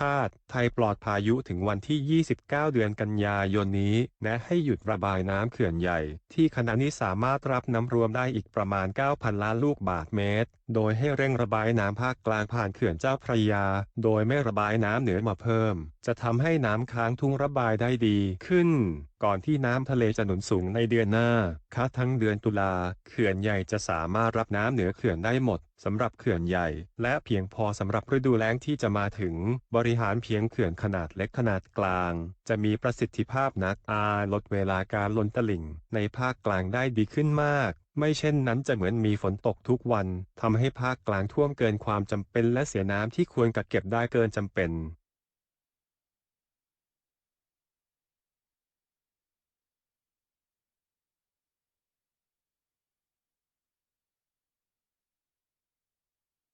คาด ไทยปลอดพายุถึงวันที่ 29 เดือนกันยายนนี้ แนะให้หยุดระบายน้ำเขื่อนใหญ่ ที่ขณะนี้สามารถรับน้ำรวมได้อีกประมาณ 9,000 ล้านลูกบาศก์เมตร โดยให้เร่งระบายน้ำภาคกลางผ่านเขื่อนเจ้าพระยา โดยไม่ระบายน้ำเหนือมาเพิ่ม จะทำให้น้ำค้างทุ่งระบายได้ดีขึ้น ก่อนที่น้ำทะเลจะหนุนสูงในเดือนหน้าคาทั้งเดือนตุลาเขื่อนใหญ่จะสามารถรับน้ำเหนือเขื่อนได้หมดสำหรับเขื่อนใหญ่ และเพียงพอสำหรับฤดูแล้งที่จะมาถึง บริหารเพียงเขื่อนขนาดเล็กขนาดกลาง จะมีประสิทธิภาพนักอาลดเวลาการล้นตลิ่ง ในภาคกลางได้ดีขึ้นมาก ไม่เช่นนั้นจะเหมือนมีฝนตกทุกวันทำให้ภาคกลางท่วมเกินความจำเป็นและเสียน้ำที่ควรกักเก็บได้เกินจำเป็น